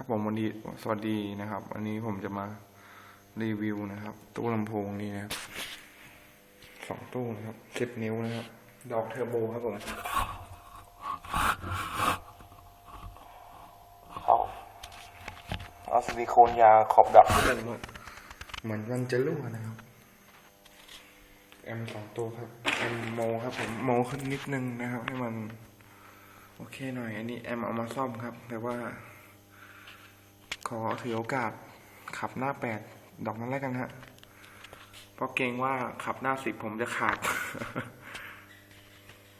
ครับผมวันนี้สวัสดีนะครับวันนี้ผมจะมารีวิวนะครับ ตู้ลำโพงนี้นะครับสองตู้นะครับสิบนิ้วนะครับ ดอกเทอร์โบครับผมเอาเอาซิลิโคนยาขอบดับด้วยกันด้วยเหมือนมันจะรั่วนะครับแอมสองตัวครับแอมโมครับผมโมขึ้นนิดนึงนะครับ ให้มัน โอเคหน่อย อันนี้แอมเอามาซ่อมครับแต่ว่า ขอถือโอกาสขับหน้าแปดดอกนั้นแล้วกันฮะ เพราะเกรงว่าขับหน้าสิบผมจะขาด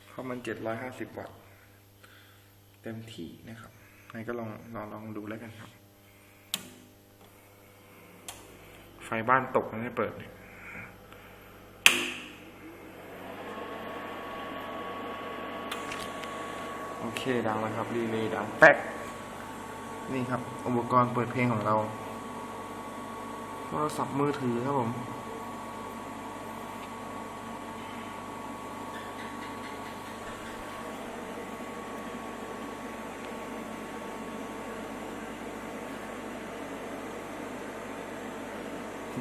เพราะมันเจ็ดร้อยห้าสิบวัตต์เต็มที่นะครับไหนก็ลองลองลองดูแล้วกันครับ ไฟบ้านตกไม่เปิดโอเคดังแล้วครับรีเลย์ดังแป๊ก นี่ครับ อุปกรณ์เปิดเพลงของเรา โทรศัพท์มือถือครับผม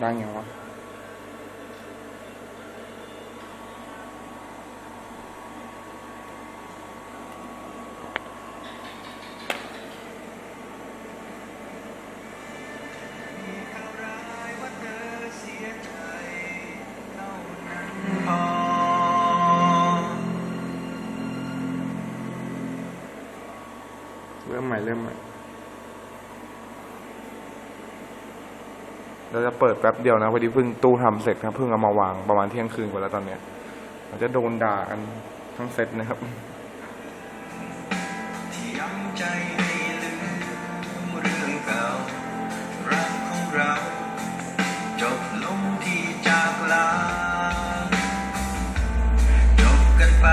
ดังอย่างวะ เริ่มใหม่เริ่มใหม่ เราจะเปิดแป๊บเดียวนะพอดีเพิ่งตู้ทำเสร็จครับเพิ่งเอามาวางประมาณเที่ยงคืนไปแล้วตอนเนี้ยเราจะโดนด่ากันทั้งเซตนะครับที่ย้ำใจให้ลืมเรื่องเก่ารักของเราจบลงที่จากลาจบกันไป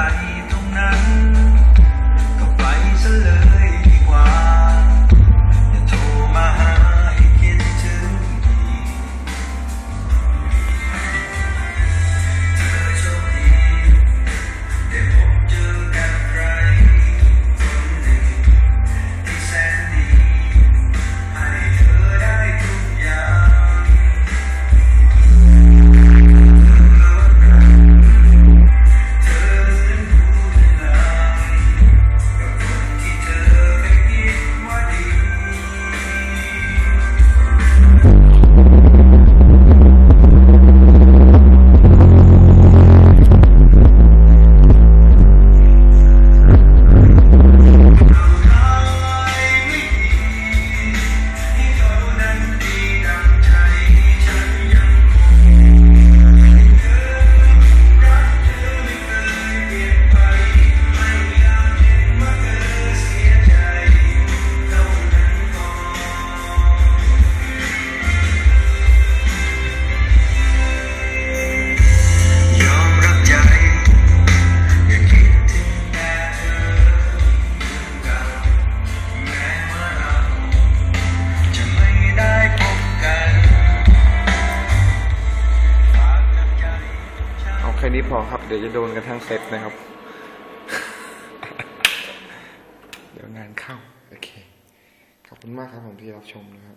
นี้พอครับ เดี๋ยวจะโดนกันทั้งเซตนะครับ เดี๋ยวงานเข้า โอเค ขอบคุณมากครับผมที่รับชมนะครับ